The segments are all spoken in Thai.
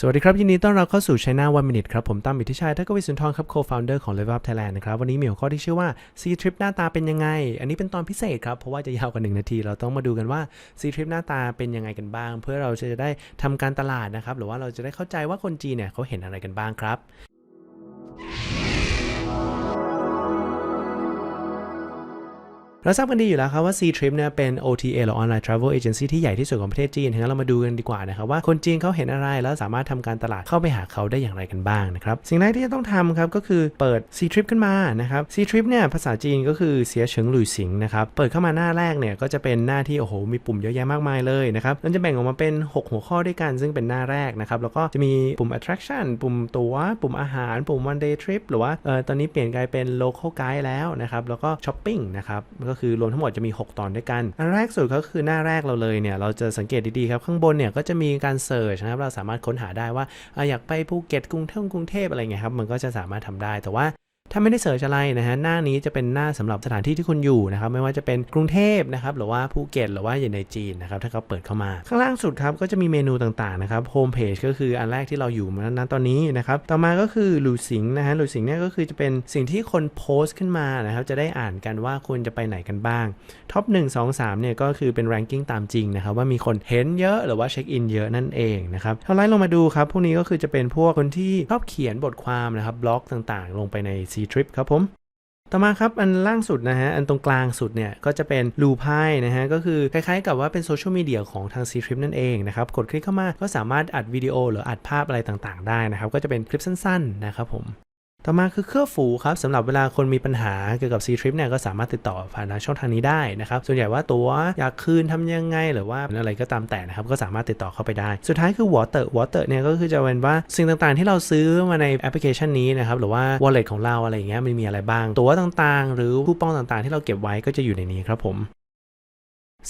สวัสดีครับ ยินดีต้อนรับเข้าสู่ China One Minute ครับ ผมตั้มอิทธิชัยทักวิสุนทรครับ co-founder ของ Level Up Thailand นะครับ วันนี้มีหัวข้อที่ชื่อว่า C Trip หน้าตาเป็นยังไง อันนี้เป็นตอนพิเศษครับ เพราะว่าจะยาวกว่า 1 นาที เราต้องมาดูกันว่า C Trip หน้าตาเป็นยังไงกันบ้าง เพื่อเราจะได้ทำการตลาดนะครับ หรือว่าเราจะได้เข้าใจว่าคนจีนเนี่ยเขาเห็นอะไรกันบ้างครับ เราทราบกันดีอยู่แล้วครับว่า C Trip เนี่ยเป็น OTA หรือ Online Travel Agency ที่ใหญ่ที่สุดของประเทศจีนงั้นเรามาดูกันดีกว่านะครับว่าคนจีนเขาเห็นอะไรแล้วสามารถทำการตลาดเข้าไปหาเขาได้อย่างไรกันบ้างนะครับ สิ่งแรกที่จะต้องทำครับก็คือเปิด C Trip ขึ้นมานะครับ C Trip เนี่ยภาษาจีนก็คือเสียเฉิงหลุยสิงนะครับ เปิดเข้ามาหน้าแรกเนี่ยก็จะเป็นหน้าที่โอ้โหมีปุ่มเยอะแยะมากมายเลยนะครับมันจะแบ่งออกมาเป็น 6 หัวข้อด้วยกันซึ่งเป็นหน้าแรกนะครับแล้วก็จะมีปุ่ม attraction ปุ่มตัว๋วปุ่มอาหาร ปุ่ม one day trip หรือว่าเออตอนนี้เปลี่ยนกลายเป็น local guide แล้วนะครับแล้วก็ shopping นะครับก็คือรวมทั้งหมดจะมี 6 ตอนด้วยกัน อันแรกสุดก็คือหน้าแรกเราเลยเนี่ย เราจะสังเกตดีๆครับ ข้างบนเนี่ยก็จะมีการเสิร์ชนะครับ เราสามารถค้นหาได้ว่าอยากไปภูเก็ตกรุงเทพกรุงเทพอะไรเงี้ยครับ มันก็จะสามารถทำได้ แต่ว่า ถ้าไม่ได้เสิร์ชอะไรนะฮะหน้านี้จะเป็นหน้าสำหรับสถานที่ที่คุณอยู่นะครับไม่ว่าจะเป็นกรุงเทพนะครับหรือว่าภูเก็ตหรือว่าอยู่ในจีนนะครับถ้าเขาเปิดเข้ามา ข้างล่างสุดครับก็จะมีเมนูต่างๆนะครับโฮมเพจก็คืออันแรกที่เราอยู่นั้นตอนนี้นะครับต่อมาก็คือหลูสิงนะฮะหลูสิงเนี่ยก็คือจะเป็นสิ่งที่คนโพสต์ขึ้นมานะครับจะได้อ่านกันว่าควรจะไปไหนกันบ้างท็อป1 2 3เนี่ยก็คือเป็น ranking ตามจริงนะครับว่ามีคนเห็นเยอะหรือว่าเช็คอินเยอะนั่นเองนะครับถ้าไล่ลงมาดูครับพวกนี้ก็คือจะเป็นพวกคนที่ชอบเขียนบทความนะครับบล็อกต่างๆ ลงไปใน Trip ครับผม ต่อมาครับอันล่างสุดนะฮะ อันตรงกลางสุดเนี่ย ก็จะเป็นลูพายนะฮะ ก็คือคล้ายๆกับว่าเป็นโซเชียลมีเดียของทาง C Trip นั่นเองนะครับ กดคลิกเข้ามาก็สามารถอัดวิดีโอหรืออัดภาพอะไรต่างๆ ได้นะครับ ก็จะเป็นคลิปสั้นๆนะครับผม ต่อมาคือเครือฝูครับสำหรับเวลาคนมีปัญหาเกี่ยวกับ C Trip เนี่ยก็สามารถติดต่อผ่านทางช่องทางนี้ได้นะครับส่วนใหญ่ว่าตัวอยากคืนทำยังไงหรือว่าอะไรก็ตามแต่นะครับก็สามารถติดต่อเข้าไปได้ สุดท้ายคือ Water Water เนี่ยก็คือจะเป็นว่าสิ่งต่างๆ ที่เราซื้อมาในแอปพลิเคชันนี้นะครับหรือว่า wallet ของเราอะไรอย่างเงี้ยมันมีอะไรบ้าง ตัวต่างๆ หรือคูปองต่างๆ ที่เราเก็บไว้ก็จะอยู่ในนี้ครับผม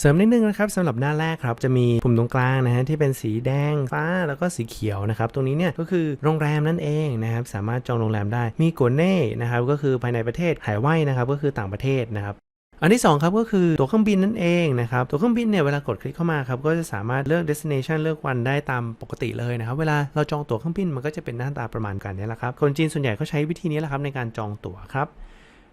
เสริมนิดนึงนะครับสำหรับหน้าแรกครับจะมีปุ่มตรงกลางนะฮะที่เป็นสีแดงฟ้าแล้วก็สีเขียวนะครับตรงนี้เนี่ยก็คือโรงแรมนั่นเองนะครับสามารถจองโรงแรมได้มีกัวเน่นะครับก็คือภายในประเทศหายว่ายนะครับก็คือต่างประเทศนะครับอันที่2ครับก็คือตั๋วเครื่องบินนั่นเองนะครับตั๋วเครื่องบินเนี่ยเวลากดคลิกเข้ามาครับก็จะสามารถเลือก destination เลือกวันได้ตามปกติเลยนะครับเวลาเราจองตั๋วเครื่องบินมันก็จะเป็นหน้าตาประมาณกันนี่ยแหละครับคนจีนส่วนใหญ่ก็ใช้วิธีนี้แหละครับในการจองตั๋วครับ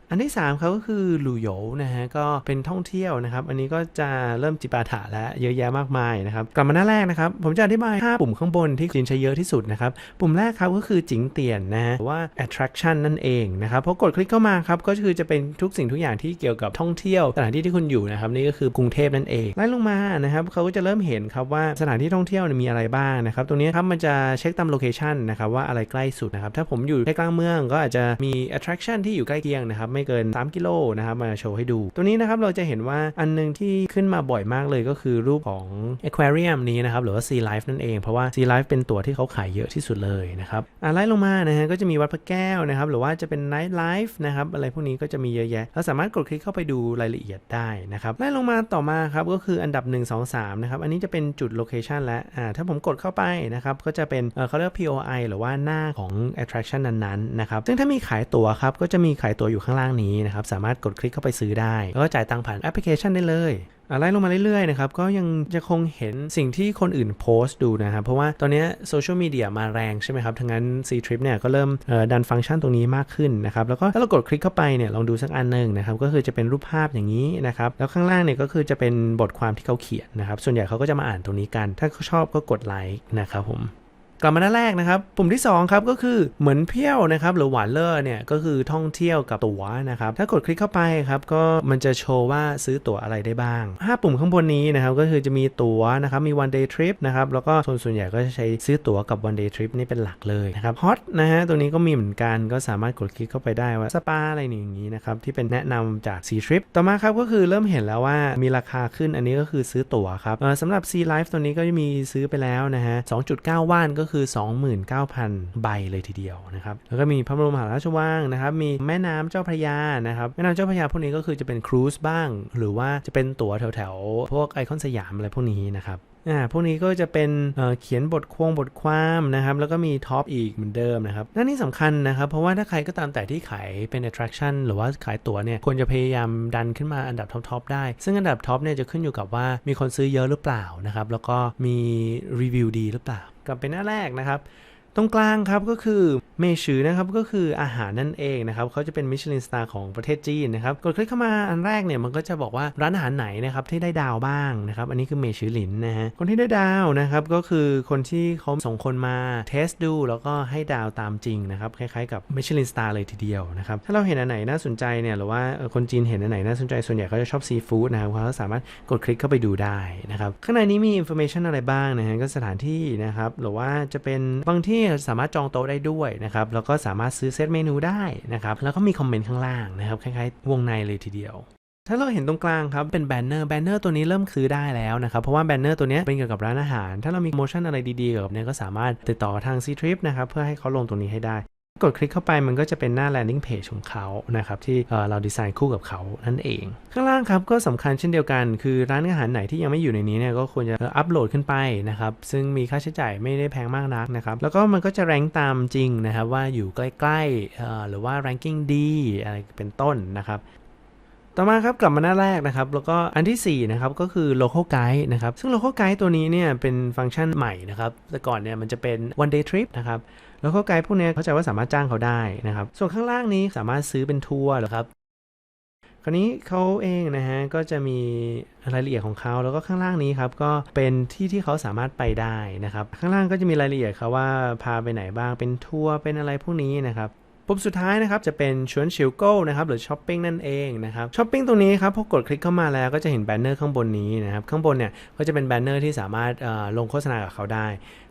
อันที่3เขาก็คือหลูโยนะฮะก็เป็นท่องเที่ยวนะครับ อันนี้ก็จะเริ่มจิปาถะและเยอะแยะมากมายนะครับกลับมาหน้าแรกนะครับ ผมจะอธิบาย5ปุ่มข้างบนที่จีนใช้เยอะที่สุดนะครับ ปุ่มแรกครับก็คือจิงเตียนนะฮะหรือว่า attraction นั่นเองนะครับพอกดคลิกเข้ามาครับก็คือจะเป็นทุกสิ่งทุกอย่างที่เกี่ยวกับท่องเที่ยวสถานที่ที่คุณอยู่นะครับนี่ก็คือกรุงเทพนั่นเองไล่ลงมานะครับเขาก็จะเริ่มเห็นครับว่าสถานที่ท่องเที่ยวมีอะไรบ้างนะครับตรงนี้ครับมันจะเช็คตามโลเคชันนะครับว่าอะไรใกล้สุดนะครับถ้าผมอยู่ใกล้กลางเมืองก็อาจจะมี attraction ที่อยู่ใกล้เคียงนะครับไม่เกิน 3 กิโลนะครับมาโชว์ให้ดู ตัวนี้นะครับเราจะเห็นว่าอันหนึงที่ขึ้นมาบ่อยมากเลยก็คือรูปของ aquarium นี้นะครับหรือว่า sea life นั่นเองเพราะว่า sea life เป็นตัวที่เขาขายเยอะที่สุดเลยนะครับอะไล่ลงมานะฮะก็จะมีวัดพระแก้วนะครับหรือว่าจะเป็น night life นะครับอะไรพวกนี้ก็จะมีเยอะแยะเราสามารถกดคลิกเข้าไปดูรายละเอียดได้นะครับไล่ลงมาต่อมาครับก็คืออันดับ 1 2 3นะครับอันนี้จะเป็นจุด location และอ่าถ้าผมกดเข้าไปนะครับก็จะเป็นเออเขาเรียกว่า POI หรือว่าหน้าของ attraction นั้นๆนะครับซึ่งถ้ามีขายตั๋วครับก็จะมีขายตั๋วอยู่ข้างล่างนี้นะครับ สามารถกดคลิกเข้าไปซื้อได้ แล้วก็จ่ายตังค์ผ่านแอปพลิเคชันได้เลยอะไล่ลงมาเรื่อยๆนะครับก็ยังจะคงเห็นสิ่งที่คนอื่นโพสต์ดูนะครับ เพราะว่าตอนนี้โซเชียลมีเดียมาแรงใช่ไหมครับทั้งนั้น C Trip เนี่ยก็เริ่มดันฟังก์ชันตรงนี้มากขึ้นนะครับแล้วก็ถ้าเรากดคลิกเข้าไปเนี่ยลองดูสักอันหนึ่งนะครับก็คือจะเป็นรูปภาพอย่างนี้นะครับแล้วข้างล่างเนี่ยก็คือจะเป็นบทความที่เขาเขียนนะครับส่วนใหญ่เขาก็จะมาอ่านตรงนี้กัน ถ้าเขาชอบก็กดไลค์นะครับผม กลับมาหน้าแรกนะครับ ปุ่มที่ 2 ครับก็คือเหมือนเพี้ยวนะครับหรือหวานเลอร์เนี่ยก็คือท่องเที่ยวกับตั๋วนะครับ ถ้ากดคลิกเข้าไปครับก็มันจะโชว์ว่าซื้อตั๋วอะไรได้บ้าง 5 ปุ่มข้างบนนี้นะครับก็คือจะมีตั๋วนะครับมี one day trip นะครับแล้วก็ส่วนส่วนใหญ่ก็จะใช้ซื้อตั๋วกับ one day trip นี่เป็นหลักเลยนะครับฮอตนะฮะตรงนี้ก็มีเหมือนกันก็สามารถกดคลิกเข้าไปได้ว่าสปาอะไรอย่างนี้นะครับที่เป็นแนะนำจาก C Trip ต่อมาครับก็คือเริ่มเห็นแล้วว่ามีราคาขึ้นอันนี้ก็คือซื้อตั๋วครับสำหรับ C Life ตัวนี้ก็จะมีซื้อไปแล้วนะฮะ2.9ว่านก็็คือ 29,000 ใบเลยทีเดียวนะครับแล้วก็มีพระบรมมหาราชวังนะครับมีแม่น้ำเจ้าพระยานะครับแม่น้ำเจ้าพระยาพวกนี้ก็คือจะเป็นครูซบ้าง หรือว่าจะเป็นตั๋วแถวๆพวกไอคอนสยามอะไรพวกนี้นะครับ อ่าพวกนี้ก็จะเป็นเเขียนบทควงบทความนะครับแล้วก็มีท็อปอีกเหมือนเดิมนะครับนั่นนี่สำคัญนะครับ เพราะว่าถ้าใครก็ตามแต่ที่ขายเป็น attraction หรือว่าขายตั๋วเนี่ยควรจะพยายามดันขึ้นมาอันดับท็อปๆได้ ซึ่งอันดับท็อปเนี่ยจะขึ้นอยู่กับว่ามีคนซื้อเยอะหรือเปล่านะครับแล้วก็มีรีวิวดีหรือเปล่ากลับไปหน้าแรกนะครับ ตรงกลางครับก็คือเมชือนะครับก็คืออาหารนั่นเองนะครับเขาจะเป็นมิชลินสตาร์ของประเทศจีนนะครับกดคลิกเข้ามาอันแรกเนี่ยมันก็จะบอกว่าร้านอาหารไหนนะครับที่ได้ดาวบ้างนะครับอันนี้คือเมชือหลินนะฮะคนที่ได้ดาวนะครับก็คือคนที่เขาส่งคนมาเทสดู แล้วก็ให้ดาวตามจริงนะครับคล้ายๆกับมิชลินสตาร์เลยทีเดียวนะครับถ้าเราเห็นอันไหนน่าสนใจเนี่ยหรือว่าคนจีนเห็นอันไหนน่าสนใจส่วนใหญ่เขาจะชอบซีฟู้ดนะครับเขาสามารถกดคลิกเข้าไปดูได้นะครับข้างในนี้มีอินโฟเมชันอะไรบ้างนะฮะก็สถานที่นะครับหรือว่าจะเป็นบางที่สามารถจองโต๊ะได้ด้วยนะครับแล้วก็สามารถซื้อเซตเมนูได้นะครับแล้วก็มีคอมเมนต์ข้างล่างนะครับคล้ายๆ วงในเลยทีเดียวถ้าเราเห็นตรงกลางครับเป็นแบนเนอร์แบนเนอร์ตัวนี้เริ่มซื้อได้แล้วนะครับ เพราะว่าแบนเนอร์ตัวนี้เป็นเกี่ยวกับร้านอาหาร ถ้าเรามีโปรโมชั่นอะไรดีๆเกี่ยวกับเนี่ยก็สามารถติดต่อทาง C Trip นะครับ เพื่อให้เขาลงตรงนี้ให้ได้ กดคลิกเข้าไปมันก็จะเป็นหน้า landing page ของเขานะครับที่เราดีไซน์คู่กับเขานั่นเอง ข้างล่างครับก็สำคัญเช่นเดียวกัน คือร้านอาหารไหนที่ยังไม่อยู่ในนี้เนี่ยก็ควรจะอัปโหลดขึ้นไปนะครับซึ่งมีค่าใช้จ่ายไม่ได้แพงมากนักนะครับแล้วก็มันก็จะแรงตามจริงนะครับว่าอยู่ใกล้ๆหรือว่า ranking ดีอะไรเป็นต้นนะครับต่อมาครับกลับมาหน้าแรกนะครับแล้วก็อันที่4นะครับก็คือ local guide นะครับซึ่ง local guide ตัวนี้เนี่ยเป็นฟังก์ชันใหม่นะครับแต่ก่อนเนี่ยมันจะเป็น one day trip นะครับ local guide พวกนี้เข้าใจว่าสามารถจ้างเขาได้นะครับ ส่วนข้างล่างนี้สามารถซื้อเป็นทัวร์เหรอครับคราวนี้เขาเองนะฮะก็จะมีรายละเอียดของเขาแล้วก็ข้างล่างนี้ครับก็เป็นที่ที่เขาสามารถไปได้นะครับ ข้างล่างก็จะมีรายละเอียดครับว่าพาไปไหนบ้างเป็นทัวร์เป็นอะไรพวกนี้นะครับ ปุ่มสุดท้ายนะครับจะเป็นชวนชิลโก้นะครับหรือช้อปปิ้งนั่นเองนะครับช้อปปิ้งตรงนี้ครับพอกดคลิกเข้ามาแล้วก็จะเห็นแบนเนอร์ข้างบนนี้นะครับข้างบนเนี่ยก็จะเป็นแบนเนอร์ที่สามารถลงโฆษณากับเขาได้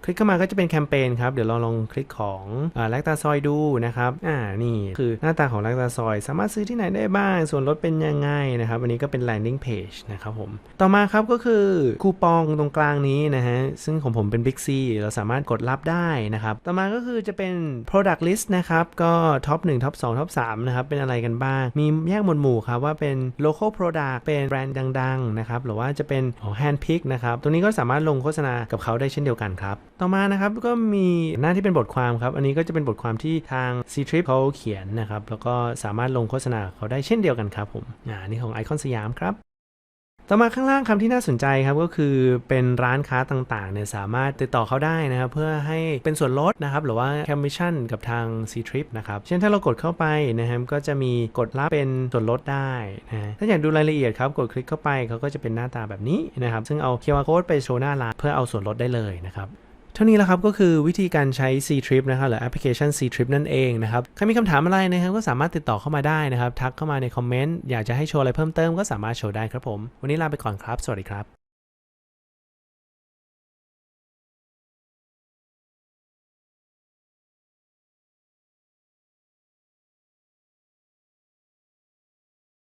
คลิกเข้ามาก็จะเป็นแคมเปญครับเดี๋ยวเราลองคลิกของแลคตาซอยดูนะครับอ่านี่คือหน้าตาของแลคตาซอย สามารถซื้อที่ไหนได้บ้าง ส่วนลดเป็นยังไงนะครับอันนี้ก็เป็น landing page นะครับผมต่อมาครับก็คือคูปองตรงกลางนี้นะฮะซึ่งของผมเป็น Big C เราสามารถกดรับได้นะครับต่อมาก็คือจะเป็น product list นะครับก็ท็อป1ท็อป2ท็อป3นะครับเป็นอะไรกันบ้าง มีแยกหมวดหมู่ครับว่าเป็น local product เป็นแบรนด์ดังๆนะครับหรือว่าจะเป็นของ hand pick นะครับตรงนี้ก็สามารถลงโฆษณากับเขาได้เช่นเดียวกันครับ ต่อมานะครับก็มีหน้าที่เป็นบทความครับ อันนี้ก็จะเป็นบทความที่ทาง C Trip เขาเขียนนะครับแล้วก็สามารถลงโฆษณาเขาได้เช่นเดียวกันครับผมอ่านี่ของไอคอนสยามครับ ต่อมาข้างล่างคำที่น่าสนใจครับก็คือเป็นร้านค้าต่างๆเนี่ยสามารถติดต่อเขาได้นะครับเพื่อให้เป็นส่วนลดนะครับหรือว่า commission กับทาง C Trip นะครับเช่นถ้าเรากดเข้าไปนะครับก็จะมีกดรับเป็นส่วนลดได้นะฮะถ้าอยากดูรายละเอียดครับกดคลิกเข้าไปเขาก็จะเป็นหน้าตาแบบนี้นะครับซึ่งเอา QR code ไปโชว์หน้าร้านเพื่อเอาส่วนลดได้เลยนะครับ เท่านี้แล้วครับก็คือวิธีการใช้ C Trip นะครับหรือแอปพลิเคชัน C Trip นั่นเองนะครับใครมีคำถามอะไรนะครับก็สามารถติดต่อเข้ามาได้นะครับ ทักเข้ามาในคอมเมนต์อยากจะให้โชว์อะไรเพิ่มเติมก็สามารถโชว์ได้ครับผม วันนี้ลาไปก่อนครับ สวัสดีครับ